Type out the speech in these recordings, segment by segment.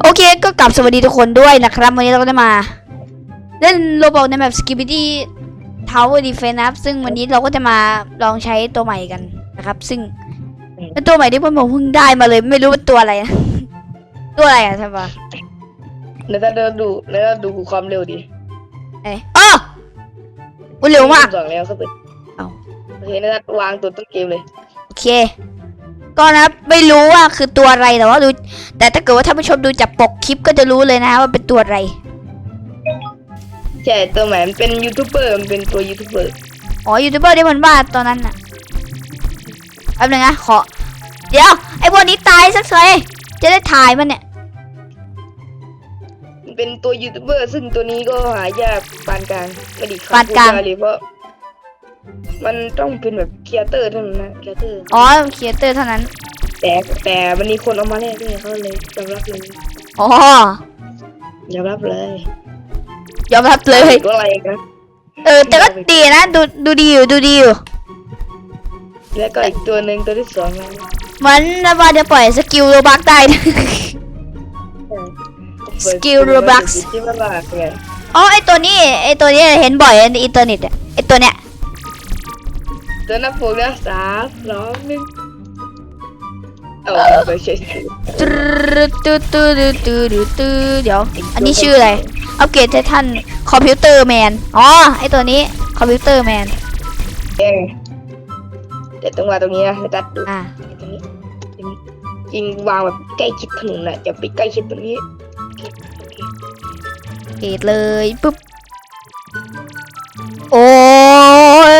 โอเคก็กลับสวัสดีทุกคนด้วยนะครับ วันนี้เราก็ได้มา เล่นโรบอกในแบบ Skibidi Tower Defense นะครับซึ่งวันนี้เราก็จะมาลองใช้ตัวใหม่กันนะครับ ซึ่งเป็นตัวใหม่ที่ผมเพิ่งได้มาเลย ไม่รู้ว่าตัวอะไรนะตัวอะไรอะใช่ปะแล้วถ้าเดินดูแล้วก็ดูความเร็วดิเอ้ยอ้ออุ๊ยเร็วมากสองแล้วก็เป็นเอ้าโอเคนะวางตัวต้นเกมเลย โอเค ก็นะครับไม่รู้ว่าคือตัวอะไรแต่ว่าดูแต่ถ้าเกิดว่าท่านผู้ชมดูจากปกคลิปก็จะรู้เลยนะว่าเป็นตัวอะไรใช่ตัวใหม่มันเป็นยูทูบเบอร์มันเป็นตัวยูทูบเบอร์อ๋อยูทูบเบอร์ที่มันวาดตอนนั้นน่ะแป๊บนึงนะขอ เดี๋ยวไอ้พวกนี้ตายสักเลยจะได้ถ่ายมันเนี่ยมันเป็นตัวยูทูบเบอร์ซึ่งตัวนี้ก็หายากปานกลางไม่ดีปานกลางพูดได้เลยเพราะ มันต้องเป็นแบบครีเอเตอร์เท่านั้นนะครีเอเตอร์ อ๋อครีเอเตอร์เท่านั้น แต่แต่มันมีคนเอามาแลกด้วยเขาเลยยอมรับเลยอ๋อยอมรับเลยยอมรับเลยตัวอะไรนะเออแต่ก็ดีนะดูดูดีอยู่ดูดีอยู่แล้วก็อีกตัวหนึ่งตัวที่สองนะเหมันนว่าจะปล่อยสกิลโรบักได้สกิล Robux ที่ว่าลากไงอ๋อไอตัวนี้ไอตัวนี้เห็นบ่อยในอินเทอร์เน็ตอะไอตัวเนี้ย ตัวนับพวกนะสามสองหนึ่งเอาไปใช้สิตึ๊ดตึ๊ดตึ๊ดตึ๊ดตึ๊ดตึ๊ดเดี๋ยว อันนี้ชื่ออะไร อัปเกรดไททันคอมพิวเตอร์แมน อ๋อ ไอตัวนี้ คอมพิวเตอร์แมนเองแต่ต้องวางตรงนี้นะไม่ตัดดูอ่าตรงนี้ตรงนี้จริงวางแบบใกล้ชิดถนนนะจะไปใกล้ชิดตรงนี้โอเคโอเคเกรดเลยปุ๊บ โอ้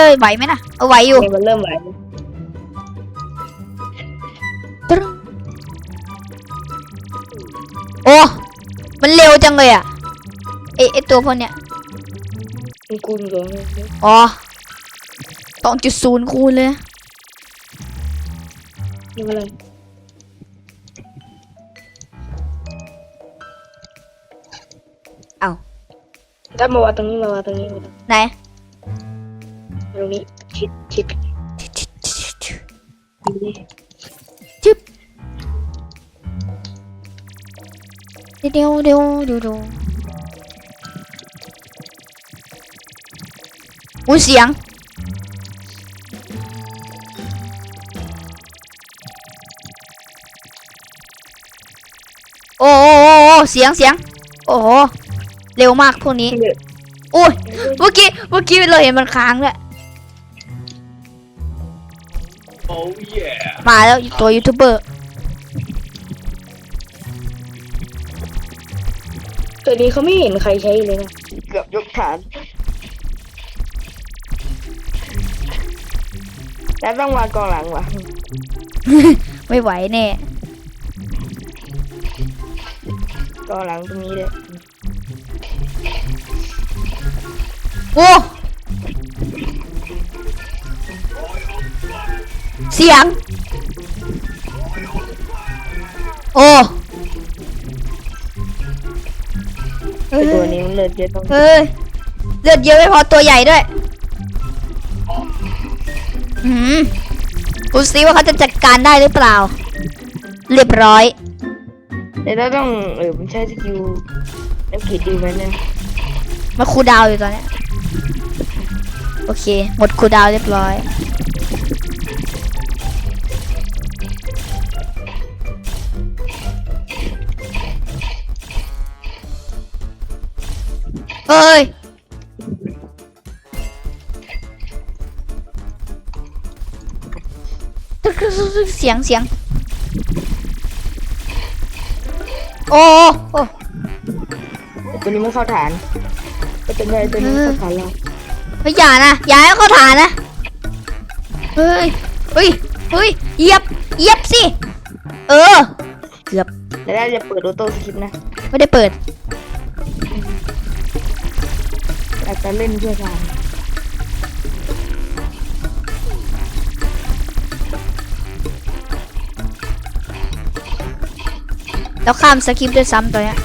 ยไหวไหมนะเอาไหวอยู่ให้มันเริ่มไหลตึ้งโอ้ มันเร็วจังเลยอะไอไอตัวพวกเนี้ยมันคูณสองอ๋อสองจุดศูนย์คูณเลยนะนี่อะไรถ้ามาวางตรงนี้มาวางตรงนี้มาวางไหน ตรงนี้ชิดชิดนี่เดี๋ยวเดี๋ยวเดี๋ยวเดี๋ยวอุ้ยเสียงโอ้โอ้โอ้เสียงเสียง โอ้โหเร็วมากพวกนี้โอ้ยเมื่อกี้เมื่อกี้เราเห็นมันค้างด้วย Oh yeah. มาแล้วตัวยูทูบเบอร์ตัวนี้เขาไม่เห็นใครใช้เลยนะเกือบยกฐานแล้วต้องวางกองหลังวะไม่ไหวแน่กองหลังตรงนี้เลยโอ้ เสียง โอ้ไอ้ตัวนี้มันเลือดเยอะต้องเฮ้ยเลือดเยอะไม่พอตัวใหญ่ด้วยอืมดูซิว่าเขาจะจัดการได้หรือเปล่า เรียบร้อย แต่ถ้าต้องเออมันใช้สกิลน้ำขีดดีไหมเนี่ยมาคูลดาวน์อยู่ตอนเนี้ยโอเค หมดคูลดาวน์เรียบร้อย เอ้ย เสียงเสียง โอ้โอ้แต่ตัวนี้มันเข้าฐานก็เป็นไงตัวนี้มันเข้าฐานเราไม่อย่านะ อย่าให้เขาฐานนะ เฮ้ย เฮ้ย เฮ้ยเหยียบเหยียบสิ เออ เกือบแล้วเราจะเปิดออโต้สคริปต์นะ ไม่ได้เปิด อาจจะเล่นเพื่อทางแล้วข้ามสคริปต์ด้วยซ้ำตัวเนี้ย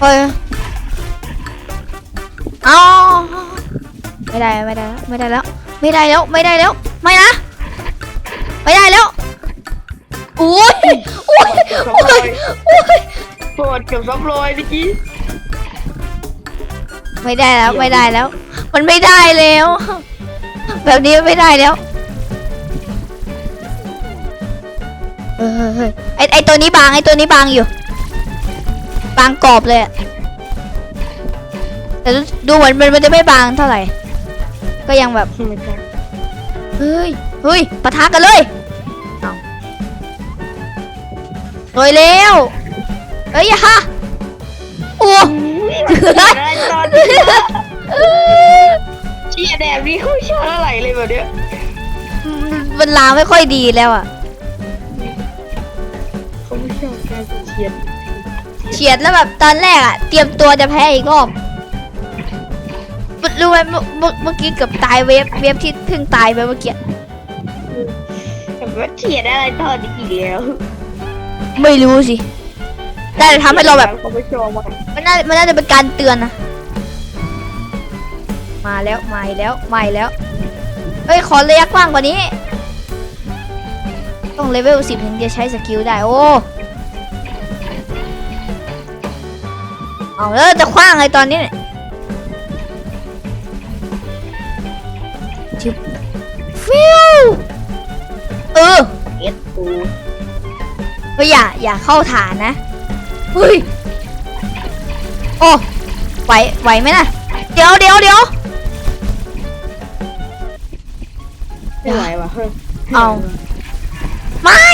เฮ้ยเอาไม่ได้ไม่ได้แล้วไม่ได้แล้ว ไม่ได้แล้ว ไม่ได้แล้ว ไม่นะ ไม่ได้แล้วอุ้ยซับลอยโปรดเกือบซับลอยเมื่อกี้ ไม่ได้แล้วไม่ได้แล้ว มันไม่ได้แล้ว แบบนี้ไม่ได้แล้วเออเฮ้ยเฮ้ยไอไอตัวนี้บางไอตัวนี้บางอยู่ บางกรอบเลยอะแต่ดูเหมือนมันมันจะไม่บางเท่าไหร่ ก็ยังแบบไม่ใช่เฮ้ยเฮ้ยปะทะกันเลยเอาโรยเร็วเฮ้ยอย่าฮะโอ้ ได้ตอนนี้ชียแดดนี่เขาชาอะไรเลยแบบเนี้ยมันลางไม่ค่อยดีแล้วอะ เขาไม่ชอบการเชียดเฉียดแล้วแบบตอนแรกอะ เตรียมตัวจะแพ้อีกรอบรู้ไหมเมื่อเมื่อกี้เกือบตายเวฟเวฟที่เพิ่งตายไปเมื่อกี้แต่ว่าเชียดอะไรตอนนี้อีกแล้ว ไม่รู้สิ แต่ทำให้เราแบบเขาไม่ชอบมากมันน่ามันน่าจะเป็นการเตือนนะมาแล้วมาอีกแล้วมาอีกแล้วเฮ้ยขอระยะกว้างกว่านี้ ต้องเลเวลสิบถึงจะใช้สกิลได้โอ้เอาแล้วจะคว้างไงตอนนี้เนี่ยจิบฟิวเออเอ็ดกูเฮ้ยอย่าอย่าเข้าฐานนะ เฮ้ยโอ้ไหวไหวไหมน่ะเดี๋ยวเดี๋ยวเดี๋ยวไม่ไหวว่ะเฮ้ยเอาไม่